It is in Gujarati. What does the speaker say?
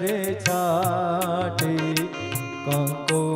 રે છાટી. કંકો